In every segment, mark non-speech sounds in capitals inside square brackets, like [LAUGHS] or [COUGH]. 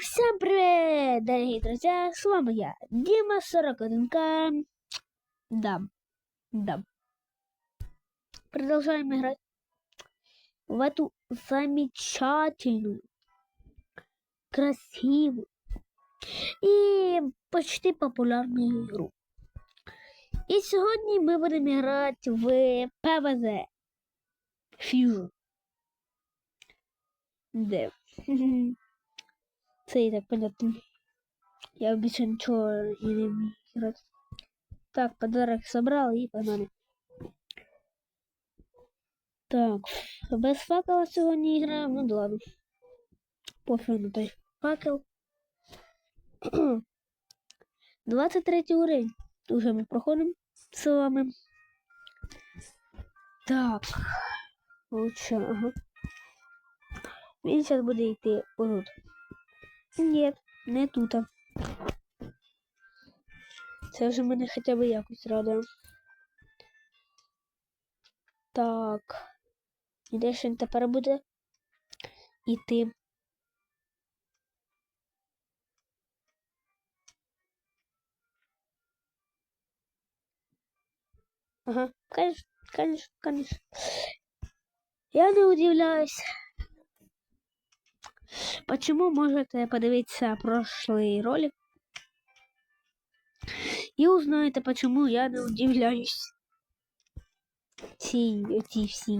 Всем привет, дорогие друзья! С вами я, Дима 41К. Да, да. Продолжаем играть в эту замечательную, красивую и почти популярную игру. І сьогодні ми будемо грати в PvZ Fusion. Де? [LAUGHS] Це і так понятно. Я більше нічого і не вмію грати. Так, подарок собрал і погнали. Так, без факела сьогодні граємо, ну да ладно. Пофіг на той факел. [CLEARS THROAT] 23 уровень. Уже ми проходимо з вами. Так. Лучше, ага. Він зараз буде йти отут. Ні, не тут. Це вже мене хоча б якось радує. Так. І де він тепер буде іти? Ага, конечно, конечно, конечно. Я не удивляюсь. Почему можете подивитися прошлый ролик і узнаєте, почему я не удивляюсь. Ці, ці всі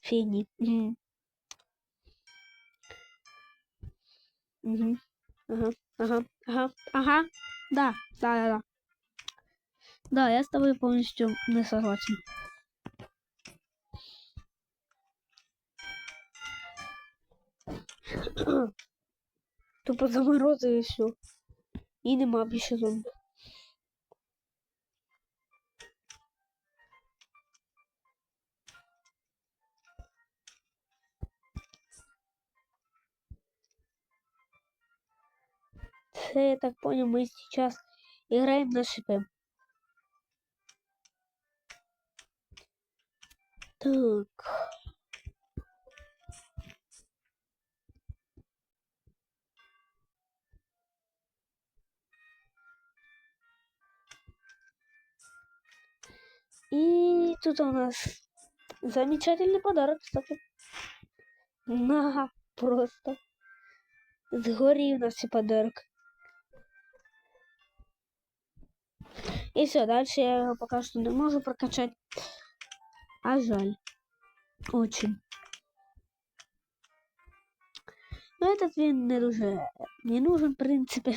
фігні. Угу. Угу. Ага, ага, ага, ага. Да, да, да, да. Да, я с тобой полностью не согласен. [CLEARS THROAT] Тупо заморозив і все. І нема більше зомби. Це, я так понял, мы сейчас играем на шипе. Так. И тут у нас замечательный подарок, кстати. На, просто. Сгори у нас и подарок. И все, дальше я его пока что не могу прокачать. А жаль. Очень. Но этот він не дуже не нужен, в принципе.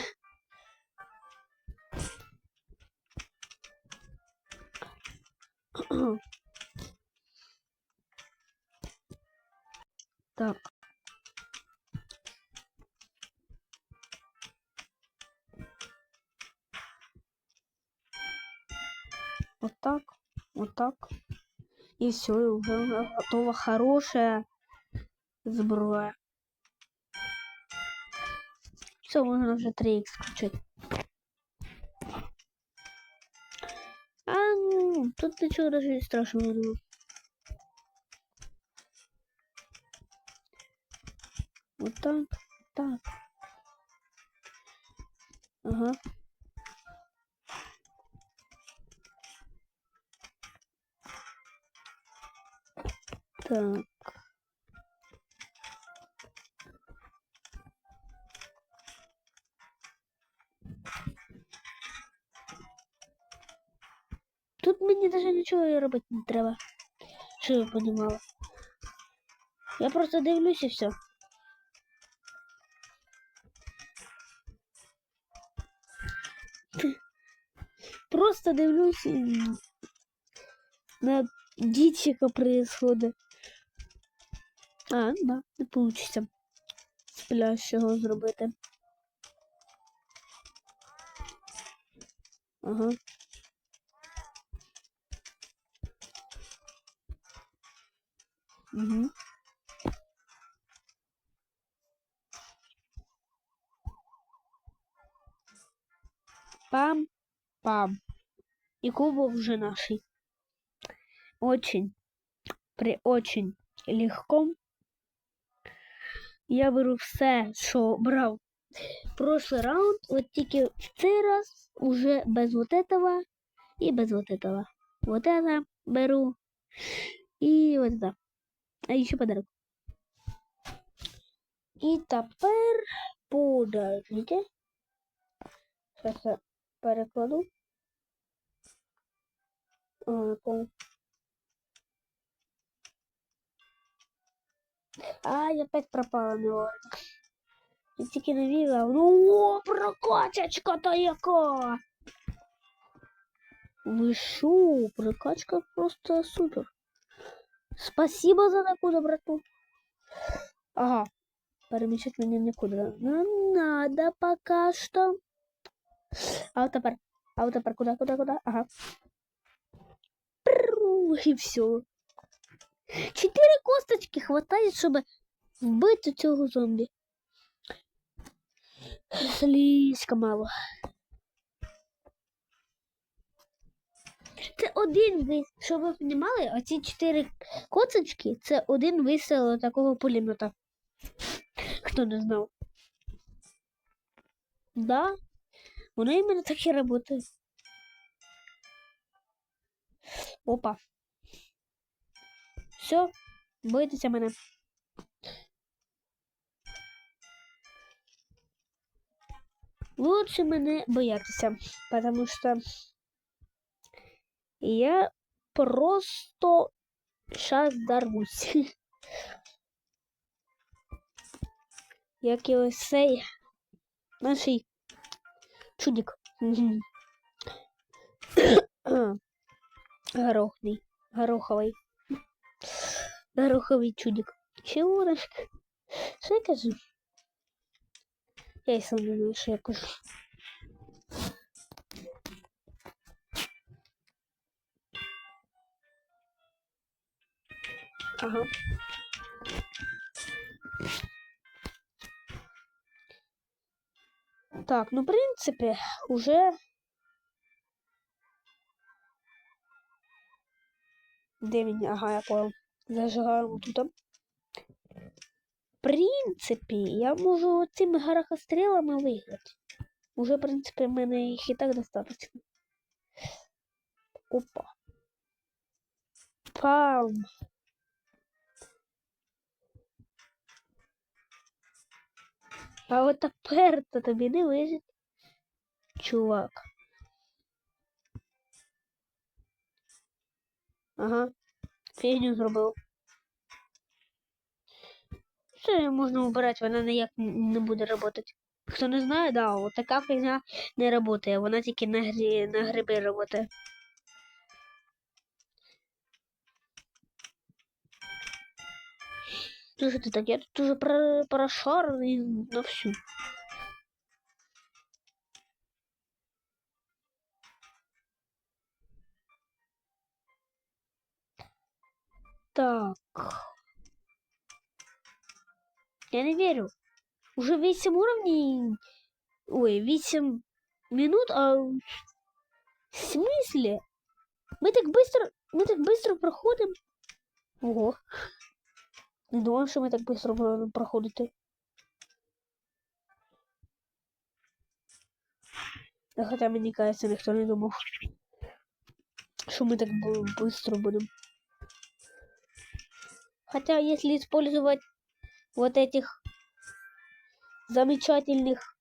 Так. Вот так, вот так. И все, и уже готова хорошая зброя. Все, можно уже 3х включить. А, ну, тут ничего даже страшного не Вот так, так. Ага. Так. Тут мені даже нічого робити не треба. Що я подумала. Я просто дивлюсь і все. Просто дивлюсь на дичь, яка происходит. А, да, не получится з плящого зробити. Ага. Угу. Пам-пам. И кубок уже нашей. Очень, при очень легком Я беру все, що брав. Прошлый раунд, вот тільки в цей раз уже без вот этого и без вот этого. Вот это беру и вот это. А еще подарок. І тепер подождите. Сейчас я перекладу. А, я опять пропала вовремя. Я тільки не вірила. Ну, о, прокачечка та яка! Ви шо, прокачка просто супер. Спасибо за таку доброту. Ага. Перемещать меня никуда. Не надо пока что. А вот тепер. А вот тепер куда, куда, куда? Ага. І все. Чотири косточки хватає, щоб вбити цього зомбі. Слизько мало. Це один вис... Щоб ви розуміли, оці чотири коцочки це один вистріл такого пулемета. Хто не знав. Да, воно іменно так і працює. Опа. Все, боїтеся мене. Лучше мене боятися, потому что я просто сейчас дорвусь. [LAUGHS] Як і ось цей наший чудик. Мгм. [COUGHS] Горохний. Гороховий. Гороховий чудик. Чего наш? Що я кажу? Я й сам знаю, що я кажу. Ага. Так, ну, в принципе, уже... Де? Ага, я понял. Зажигаємо тут. В принципі, я можу цими гарахострілами виграти. Уже, в принципі, в мене їх і так достатньо. Опа. Пам. А от тепер то тобі не вижить, чувак. Ага, фігню зробив. Все можна убирати, вона ніяк не буде працювати. Хто не знає, да, така фігня не працює, вона тільки на, грі, на гриби працює. Же ты так, я тут уже про, прошаренный на всю. Так. Я не верю. Уже 8 уровней. Ой, 8 минут, а в смысле? Мы так быстро, мы так быстро проходим. Ого. Не думав, що ми так швидко будемо проходити. Та хоча мені кажеться, ніхто не думав, що ми так швидко будемо. Хотя, если использовать вот этих замечательных,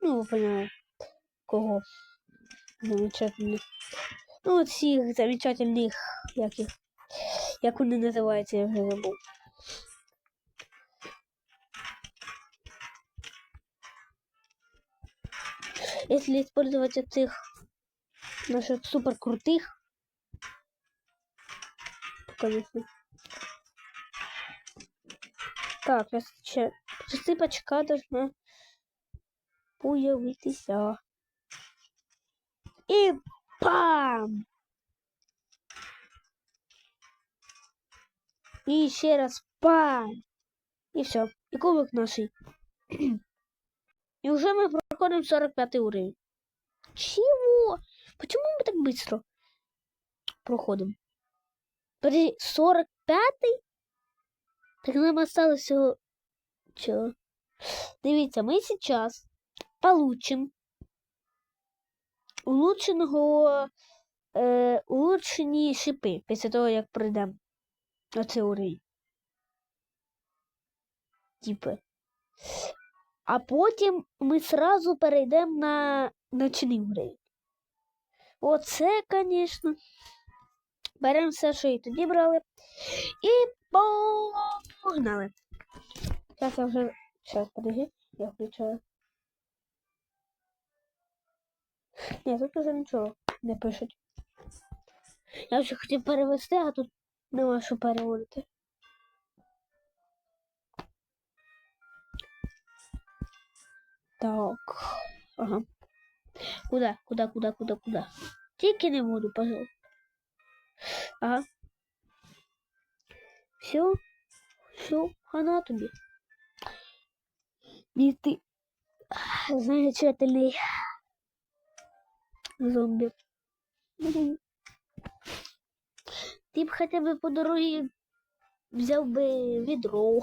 ну, вы поняли, кого замечательных, ну, вот всіх замечательных, як їх, як вони називаються, я вже забув. Если использовать этих наших супер крутых, то, конечно. Так, я ще присипачка должна появитися. І пам! І ще раз пам! І все. І кубок наший. [CLEARS THROAT] И уже мы проходим 45 уровень. Чего? Почему мы так быстро проходим? Подожди, 45 Так нам осталось всього... Чого? Дивіться, ми зараз получим улучшеного е, улучшені шипи після того, як пройдемо оцей уровень. Типи. А потім ми сразу перейдемо на ночний уровень. Оце, звісно. Беремо все, що і тоді брали. І погнали. Зараз я вже. Зараз, подожди, я включаю. Ні, тут уже нічого не пишуть. Я вже хотів перевести, а тут нема що переводити. Так. Ага. Куда? Куда, куда, куда, куда? Тільки не буду, пожалуйста. Ага. Все. Все, хана тобі. І ти замечательний зомбі. Ти б хоча б по дорозі взяв би відро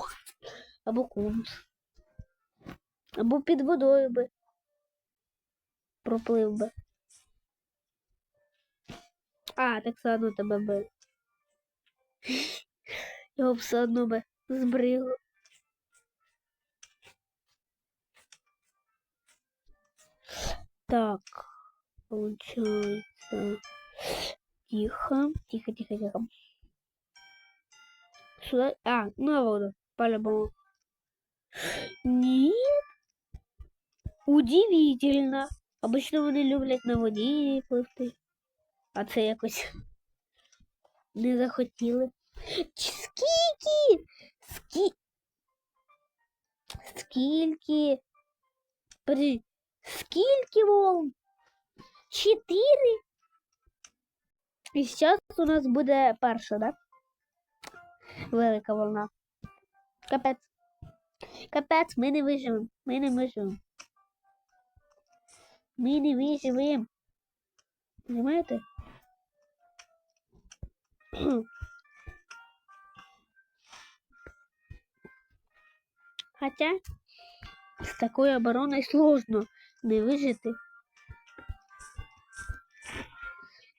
або кунт. Або під водою би проплив би. А, так все одно тебе би. [LAUGHS] Його все одно би збригло. Так, получается. Тихо, тихо, тихо, тихо. Сюда. А, на воду, по-любому. Нет. Удивительно. Обычно вони люблять на воді пливти. А це якось не захотіли. Чи Скільки? Скі... Скільки? Подожди. Скільки волн? Чотири? І зараз у нас буде перша, да? Велика волна. Капець. Капець, ми не виживемо. Ми не виживемо. Ми не виживемо. Понимаєте? Хотя с такой обороной сложно не выжити.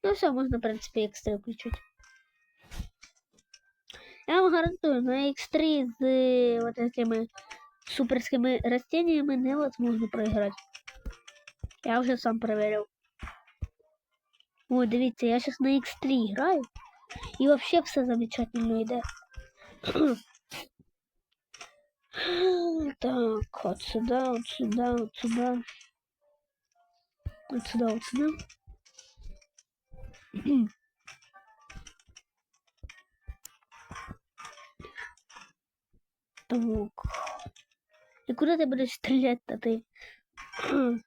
Ну все, можно, в принципе, экстра включить. Я вам гарантую, на X3 с э, вот этими суперскими растениями невозможно проиграть. Я уже сам проверил. О, дивіться, я сейчас на X3 играю. И вообще все замечательно йде. Так, вот сюда, вот сюда, вот сюда. Вот сюда, вот сюда. [CLEARS THROAT] Так. И куда ты будешь стрелять-то ты? [CLEARS THROAT]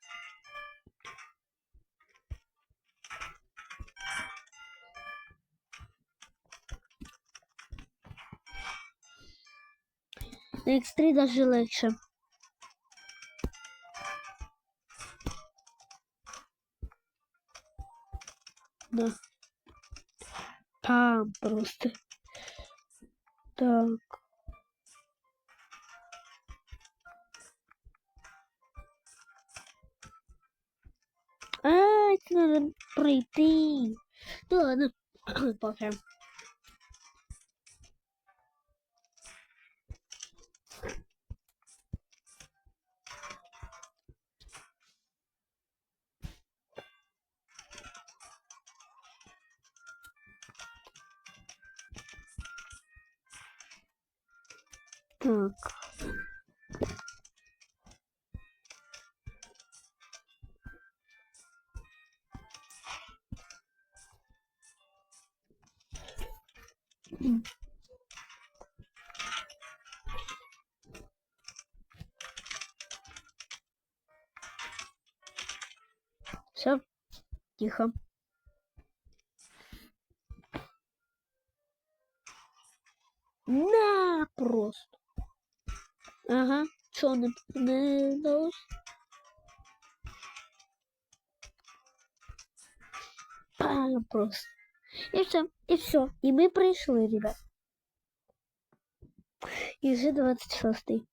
На X3 даже легче. Да. Там просто. Так. А, это надо пройти. Ну ладно, пока. Так. Все, тихо. На просто. Ага, що не, не вдалося? Правильно просто. І все, і все. І ми прийшли, ребят. І вже 26-й.